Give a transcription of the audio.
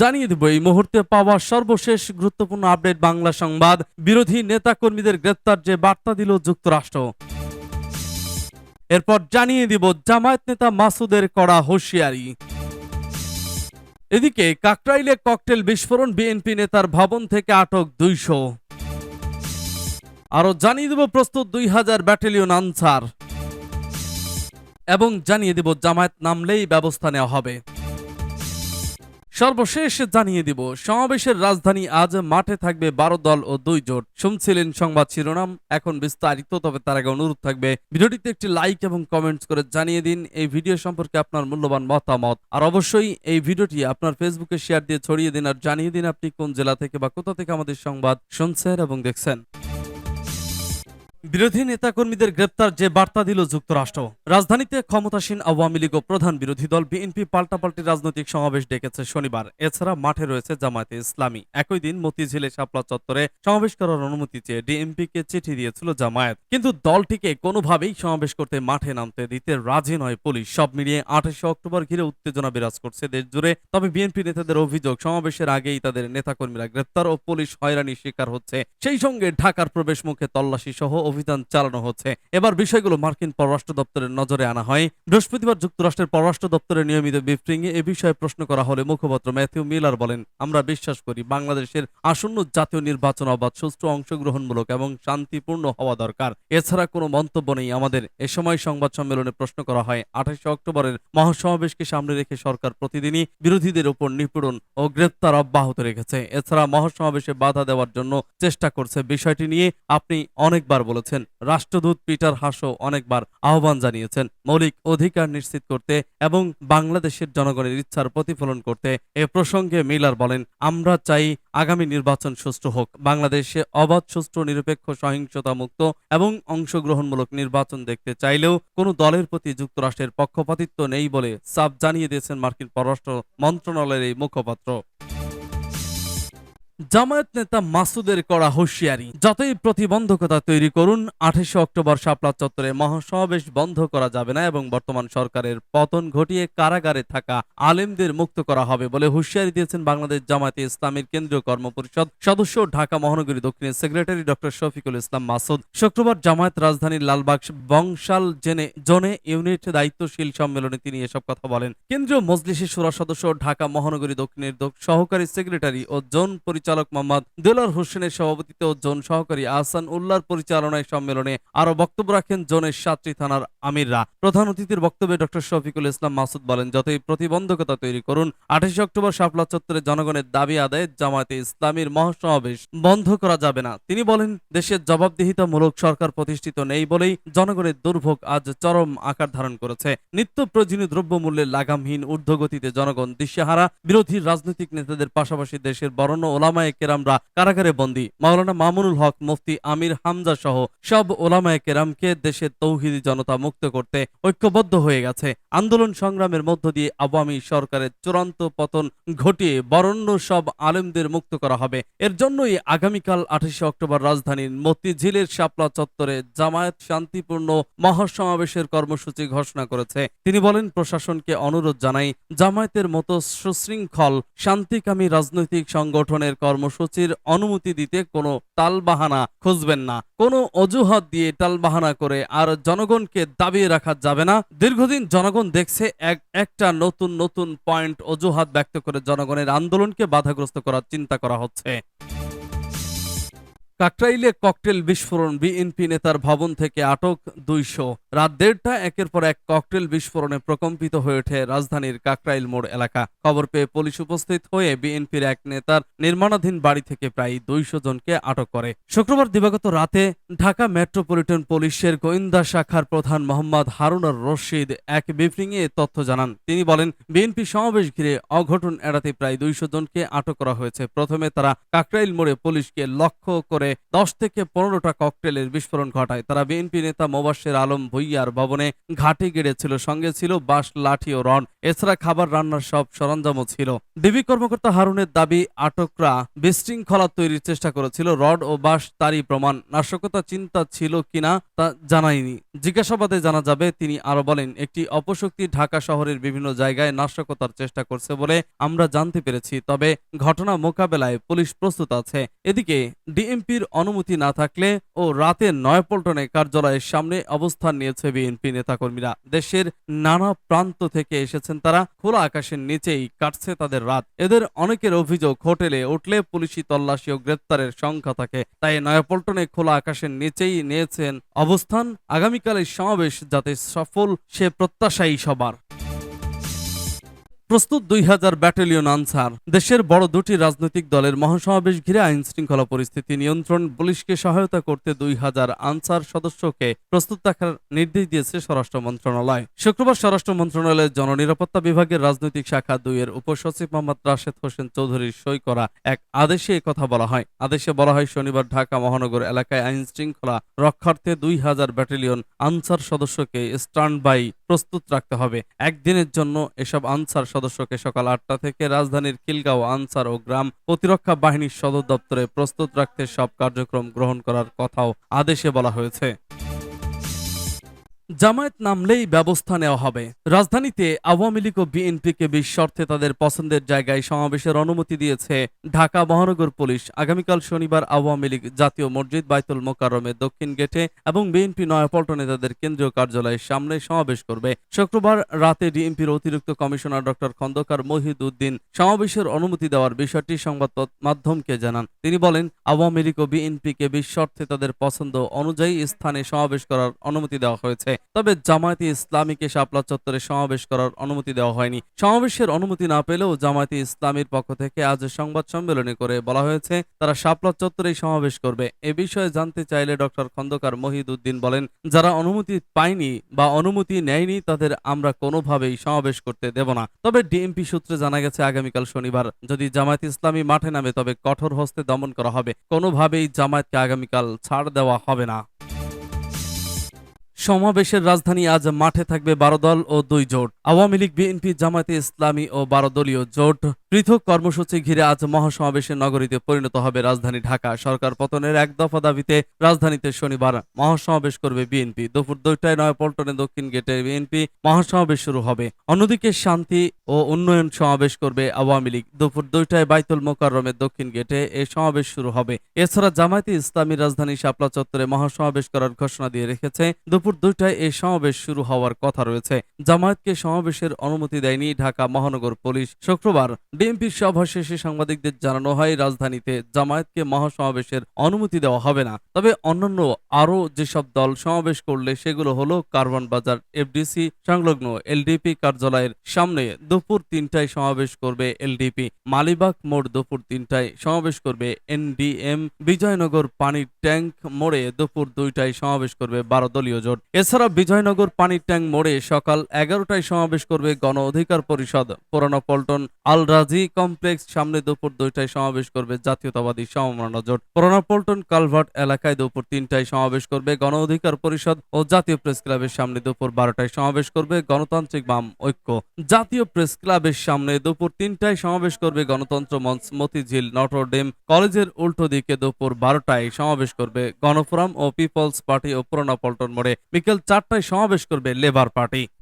জানিয়ে দেব, এই মুহূর্তে পাওয়া সর্বশেষ গুরুত্বপূর্ণ আপডেট বাংলা সংবাদ। বিরোধী নেতাকর্মীদের গ্রেপ্তার যে বার্তা দিল যুক্তরাষ্ট্র। এরপর জানিয়ে দিব, জামায়াত নেতা মাসুদের কড়া হুঁশিয়ারি। এদিকে কাকরাইলে ককটেল বিস্ফোরণ, বিএনপি নেতার ভবন থেকে আটক দুইশো। আরও জানিয়ে দেব, প্রস্তুত দুই হাজার ব্যাটালিয়ন আনসার। এবং জানিয়ে দেব, জামায়াত নামলেই ব্যবস্থা নেওয়া হবে। সর্বশেষ জানিয়ে দিব, সমাবেশের রাজধানী আজ মাঠে থাকবে বারো দল ও দুই জোট। শুনছিলেন সংবাদ শিরোনাম, এখন বিস্তারিত, তবে তার আগে অনুরোধ থাকবে, ভিডিওটিতে একটি লাইক এবং কমেন্টস করে জানিয়ে দিন, এই ভিডিও সম্পর্কে আপনার মূল্যবান মতামত। আর অবশ্যই এই ভিডিওটি আপনার ফেসবুকে শেয়ার দিয়ে ছড়িয়ে দিন, আর জানিয়ে দিন আপনি কোন জেলা থেকে বা কোথা থেকে আমাদের সংবাদ শুনছেন এবং দেখছেন। বিরোধী নেতাকর্মীদের গ্রেপ্তার যে বার্তা দিল যুক্তরাষ্ট্র। রাজধানীতে ক্ষমতাসীন আওয়ামী লীগ ও প্রধান বিরোধী দল বিএনপি পাল্টাপাল্টি রাজনৈতিক সমাবেশ ডেকেছে শনিবার। এছাড়া মাঠে রয়েছে জামায়াতে ইসলামী। একই দিন মতিঝিলে শাপলা চত্বরে সমাবেশ করার অনুমতি চেয়ে ডিএমপি কে চিঠি দিয়েছিল জামায়াত। কিন্তু দলটিকে কোনোভাবেই সমাবেশ করতে মাঠে নামতে দিতে রাজি নয় পুলিশ। সব মিলিয়ে আঠাশে অক্টোবর ঘিরে উত্তেজনা বিরাজ করছে দেশ জুড়ে তবে বিএনপি নেতাদের অভিযোগ, সমাবেশের আগেই তাদের নেতাকর্মীরা গ্রেপ্তার ও পুলিশ হয়রানির শিকার হচ্ছে। সেই সঙ্গে ঢাকার প্রবেশ মুখে তল্লাশি সহ অভিযান চালানো হচ্ছে। এবার বিষয়গুলো মার্কিন পররাষ্ট্র দপ্তরের নজরে আনা হয়। বৃহস্পতিবার যুক্তরাষ্ট্রের পররাষ্ট্র দপ্তরের নিয়মিত ব্রিফিংয়ে এ বিষয়ে প্রশ্ন করা হলে মুখপাত্র ম্যাথিউ মিলার বলেন, আমরা বিশ্বাস করি বাংলাদেশের আসন্ন জাতীয় নির্বাচন অবাধ, সুষ্ঠু অংশগ্রহণমূলক এবং শান্তিপূর্ণ হওয়া দরকার। এছাড়া কোনো মন্তব্য নেই। আমাদের এ সময় সংবাদ সম্মেলনে প্রশ্ন করা হয়, আঠাশে অক্টোবরের মহাসমাবেশকে সামনে রেখে সরকার প্রতিদিনই বিরোধীদের উপর নিপীড়ন ও গ্রেপ্তার অব্যাহত রেখেছে। এছাড়া মহাসমাবেশে বাধা দেওয়ার জন্য চেষ্টা করছে। বিষয়টি নিয়ে আপনি অনেকবার বলেছেন, রাষ্ট্রদূত পিটার হাসো অনেকবার আহ্বান জানিয়েছেন। মৌলিক অধিকার নিশ্চিত করতে এবং বাংলাদেশের জনগণের ইচ্ছার প্রতিফলন করতে এ প্রসঙ্গে মিলার বলেন, আমরা চাই আগামী নির্বাচন সুষ্ঠু হোক। বাংলাদেশে অবাধ, সুষ্ঠু, নিরপেক্ষ সহিংসতা মুক্ত এবং অংশগ্রহণমূলক নির্বাচন দেখতে চাইলেও কোনো দলের প্রতি যুক্তরাষ্ট্রের পক্ষপাতিত্ব নেই বলে সাফ জানিয়ে দিয়েছেন মার্কিন পররাষ্ট্র মন্ত্রণালয়ের এই মুখপাত্র। জামায়াত নেতা মাসুদের করা হুঁশিয়ারি। যতই প্রতিবন্ধকতা তৈরি করুন, আঠাশে অক্টোবর শাপলা চত্বরে মহাসমাবেশ বন্ধ করা যাবে না এবং বর্তমান সরকারের পতন ঘটিয়ে কারাগারে থাকা আলেমদের মুক্ত করা হবে বলে হুঁশিয়ারি দিয়েছেন বাংলাদেশ জামায়াতে ইসলামীর কেন্দ্রীয় কর্মপরিষদ সদস্য ঢাকা মহানগরী দক্ষিণের সেক্রেটারি ডক্টর শফিকুল ইসলাম মাসুদ। শুক্রবার জামায়াত রাজধানীর লালবাগ বংশাল জেনে জোনে ইউনিট দায়িত্বশীল সম্মেলনে তিনি এসব কথা বলেন। কেন্দ্রীয় মজলিসের সুরা সদস্য ঢাকা মহানগরী দক্ষিণের সহকারী সেক্রেটারি ও জোন পরিচালক মোহাম্মদ দেলার হোসেনের সভাপতিত্বে ও জোন সহকারী আহসান উল্লাহর পরিচালনায় সম্মেলনে আরও বক্তব্য রাখেন জোনের সাতটি থানার আমিররা। প্রধান অতিথির বক্তব্যে ডক্টর শফিকুল ইসলাম মাসুদ বলেন, যতই প্রতিবন্ধকতা তৈরি করুন, আঠাশে অক্টোবর শাপলা চত্বরে জনগণের দাবি আদায়ে জামায়াতে ইসলামীর মহাসমাবেশ বন্ধ করা যাবে না। তিনি বলেন, দেশের জবাবদিহিতামূলক সরকার প্রতিষ্ঠিত নেই বলেই জনগণের দুর্ভোগ আজ চরম আকার ধারণ করেছে। নিত্য প্রয়োজনীয় দ্রব্যমূল্যের লাগামহীন ঊর্ধ্বগতিতে জনগণ দিশেহারা। বিরোধী রাজনৈতিক নেতাদের পাশাপাশি দেশের বরণ্য ওলামায়ে কেরামরা কারাগারে বন্দী। মাওলানা মামুনুল হক, মুফতি আমির হামজা সহ সব ওলামায়ে কেরামকে দেশের তৌহিদি জনতা মুক্ত করতে ঐক্যবদ্ধ হয়ে গেছে। আন্দোলন সংগ্রামের মধ্য দিয়ে আওয়ামী সরকারের চূড়ান্ত পতন ঘটিয়ে বরণ্য সব আলেমদের মুক্ত করা হবে। এর জন্যই আগামীকাল আঠাশে অক্টোবর রাজধানীর মতিঝিলের শাপলা চত্বরে জামায়াত শান্তিপূর্ণ মহাসমাবেশের কর্মসূচি ঘোষণা করেছে। তিনি বলেন, প্রশাসনকে অনুরোধ জানাই, জামায়াতের মতো সুশৃঙ্খল, শান্তিকামী রাজনৈতিক সংগঠনের কর্মসূচির অনুমতি দিতে কোনো তালবাহানা খুঁজবেন না। কোনো অজুহাত দিয়ে তালবাহানা করে আর জনগণকে দাবিয়ে রাখা যাবে না। দীর্ঘদিন জনগণ দেখছে এক একটা নতুন নতুন পয়েন্ট অজুহাত ব্যক্ত করে জনগণের আন্দোলনকে বাধাগ্রস্ত করার চিন্তা করা হচ্ছে। কাকরাইলে ককটেল বিস্ফোরণ, বিএনপি নেতার ভবন থেকে আটক দুইশো। রাত দেড়টা একের পর এক ককটেল বিস্ফোরণে প্রকম্পিত হয়ে ওঠে রাজধানীর কাকরাইল মোড় এলাকা। খবর পেয়ে পুলিশ উপস্থিত হয়ে বিএনপির এক নেতার নির্মাণাধীন বাড়ি থেকে প্রায় দুইশো জনকে আটক করে। শুক্রবার দিবাগত রাতে ঢাকা মেট্রোপলিটন পুলিশের গোয়েন্দা শাখার প্রধান মোহাম্মদ হারুনার রশিদ এক ব্রিফিংয়ে তথ্য জানান। তিনি বলেন, বিএনপি সমাবেশ ঘিরে অঘটন এড়াতে প্রায় দুইশো জনকে আটক করা হয়েছে। প্রথমে তারা কাকরাইল মোড়ে পুলিশকে লক্ষ্য করে করে দশ থেকে পনেরোটা ককটেলের বিস্ফোরণ ঘটায়। তারা বিএনপি নেতা মোবাশ্বের আলম ভুইয়ার ভবনে ঘাটে গেড়েছিল, সঙ্গে ছিল বাঁশ, লাঠি ও রড। এছাড়া খাবার রান্নার সব সরঞ্জামও ছিল। ডিবি কর্মকর্তা হারুনের দাবি, আটকরা বিশৃঙ্খলা তৈরির চেষ্টা করেছিল। রড ও বাঁশ তারই প্রমাণ। নাশকতা চিন্তা ছিল কিনা তা জানায়নি। জিজ্ঞাসাবাদে জানা যাবে, তিনি আরও বলেন, একটি অপশক্তি ঢাকা শহরের বিভিন্ন জায়গায় নাশকতার চেষ্টা করছে বলে আমরা জানতে পেরেছি। তবে ঘটনা মোকাবেলায় পুলিশ প্রস্তুত আছে। এদিকে ডিএমপির অনুমতি না থাকলে ও রাতে নয়পল্টনে কার্যালয়ের সামনে অবস্থান নিয়েছে বিএনপি নেতাকর্মীরা। দেশের নানা প্রান্ত থেকে এসেছেন তারা। খোলা আকাশের নিচেই কাটছে তাদের রাত। এদের অনেকের অভিযোগ, হোটেলে উঠলে পুলিশি তল্লাশি ও গ্রেপ্তারের সংখ্যা থাকে। তাই নয়াপল্টনে খোলা আকাশের নিচেই নিয়েছেন অবস্থান। আগামীকালের সমাবেশ যাতে সফল, সে প্রত্যাশাই সবার। প্রস্তুত দুই হাজার ব্যাটালিয়ন আনসার। দেশের বড় দুটি রাজনৈতিক দলের মহাসমাবেশ ঘিরে আইন শৃঙ্খলা পরিস্থিতি নিয়ন্ত্রণ পুলিশকে সহায়তা করতে দুই হাজার আনসার সদস্যকে প্রস্তুত রাখার নির্দেশ দিয়েছে স্বরাষ্ট্র মন্ত্রণালয়। শুক্রবার স্বরাষ্ট্র মন্ত্রণালয়ের জননিরাপত্তা বিভাগের রাজনৈতিক শাখা দুইয়ের উপসচিব মোহাম্মদ রাশেদ হোসেন চৌধুরীর সই করা এক আদেশে কথা বলা হয়। আদেশে বলা হয়, শনিবার ঢাকা মহানগর এলাকায় আইন শৃঙ্খলা রক্ষার্থে দুই হাজার ব্যাটালিয়ন আনসার সদস্যকে স্ট্যান্ড বাই প্রস্তুত রাখতে হবে। একদিনের জন্য এসব আনসার সদস্যকে সকাল আটটা থেকে রাজধানীর কিলগাঁও আনসার ও গ্রাম প্রতিরক্ষা বাহিনীর সদর দপ্তরে প্রস্তুত রাখতে সব কার্যক্রম গ্রহণ করার কথাও আদেশে বলা হয়েছে। জামায়াত নামলেই ব্যবস্থা নেওয়া হবে। রাজধানীতে আওয়ামী লীগ ও বিএনপিকে শর্তে তাদের পছন্দের জায়গায় সমাবেশের অনুমতি দিয়েছে ঢাকা মহানগর পুলিশ। আগামীকাল শনিবার আওয়ামী লীগ জাতীয় মসজিদ বাইতুল মোকাররমের দক্ষিণ গেটে এবং বিএনপি নয়াপল্টনে তাদের কেন্দ্রীয় কার্যালয়ের সামনে সমাবেশ করবে। শুক্রবার রাতে ডিএমপির অতিরিক্ত কমিশনার ডক্টর খন্দকার মহিদ উদ্দিন সমাবেশের অনুমতি দেওয়ার বিষয়টি সংবাদ মাধ্যমকে জানান। তিনি বলেন, আওয়ামী লীগ ও বিএনপিকে শর্তে তাদের পছন্দ অনুযায়ী স্থানে সমাবেশ করার অনুমতি দেওয়া হয়েছে। তবে জামায়াতে ইসলামীকে শাপলা চত্বরে সমাবেশ করার অনুমতি দেওয়া হয়নি। সমাবেশের অনুমতি না পেলেও জামায়াতে ইসলামীর পক্ষ থেকে আজ সংবাদ সম্মেলনে করে বলা হয়েছে, তারা শাপলা চত্বরেই সমাবেশ করবে। এ বিষয়ে জানতে চাইলে ডক্টর খন্দকার মহিদ উদ্দিন বলেন, যারা অনুমতি পায়নি বা অনুমতি নেয়নি, তাদের আমরা কোনোভাবেই সমাবেশ করতে দেব না। তবে ডিএমপি সূত্রে জানা গেছে, আগামীকাল শনিবার, যদি জামায়াত ইসলামী মাঠে নামে, তবে কঠোর হস্তে দমন করা হবে। কোনোভাবেই জামায়াতকে আগামীকাল ছাড় দেওয়া হবে না। সমাবেশের রাজধানী আজ মাঠে থাকবে বারো দল ও দুই জোট। আওয়ামী লীগ, বিএনপি, জামায়াতে ইসলামী ও বারো দলীয় জোট। পৃথক কর্মসূচি ঘিরে আজ মহাসমাবেশে নগরীতে পরিণত হবে রাজধানী ঢাকা। সরকার পতনের এক দফা দাবিতে রাজধানীতে শনিবার মহাসমাবেশ করবে বিএনপি। দুপুর দুইটায় নয়াপল্টনে দক্ষিণ গেটে বিএনপি মহাসমাবেশ শুরু হবে। অন্যদিকে শান্তি ও উন্নয়ন সমাবেশ করবে আওয়ামী লীগ। দুপুর দুইটায় বাইতুল মোকাররমের দক্ষিণ গেটে এ সমাবেশ শুরু হবে। এছাড়া জামায়াতে ইসলামী রাজধানী শাপলা চত্বরে মহাসমাবেশ করার ঘোষণা দিয়ে রেখেছে দুপুর দুইটায় এই সমাবেশ শুরু হওয়ার কথা রয়েছে। জামায়াতকে সমাবেশের অনুমতি দেয়নি ঢাকা মহানগর পুলিশ। শুক্রবার ডিএমপির সভা শেষে সাংবাদিকদের জানানো হয়, রাজধানীতে জামায়াতকে মহাসমাবেশের অনুমতি দেওয়া হবে না। তবে অন্যান্য আরও যেসব দল সমাবেশ করলে সেগুলো হলো কারওয়ান বাজার, এফডিসি, সংলগ্ন এলডিপি কার্যালয়ের সামনে দুপুর তিনটায় সমাবেশ করবে এলডিপি। মালিবাগ মোড় দুপুর তিনটায় সমাবেশ করবে এনডিএম। বিজয়নগর পানির ট্যাঙ্ক মোড়ে দুপুর দুইটায় সমাবেশ করবে বারো দলীয় জোট। এছাড়া বিজয়নগর পানির ট্যাঙ্ক মোড়ে সকাল এগারোটায় সমাবেশ করবে গণ অধিকার পরিষদ। পুরানো পল্টন আল রাজি কমপ্লেক্স সামনে দুপুর দুইটায় সমাবেশ করবে জাতীয়তাবাদী সমমনা জোট। পুরানো পল্টন কালভার্ট এলাকায় দুপুর তিনটায় সমাবেশ করবে গণ অধিকার পরিষদ ও জাতীয় প্রেস ক্লাবের সামনে দুপুর বারোটায় সমাবেশ করবে গণতান্ত্রিক বাম ঐক্য। জাতীয় প্রেস ক্লাবের সামনে দুপুর তিনটায় সমাবেশ করবে গণতন্ত্র মঞ্চ মতিঝিল নটরডেম কলেজের উল্টো দিকে দুপুর বারোটায় সমাবেশ করবে গণফোরাম ও পিপলস পার্টি ও পুরানো পল্টন মোড়ে। বিকেল চারটায় সমাবেশ করবে লেবার পার্টি।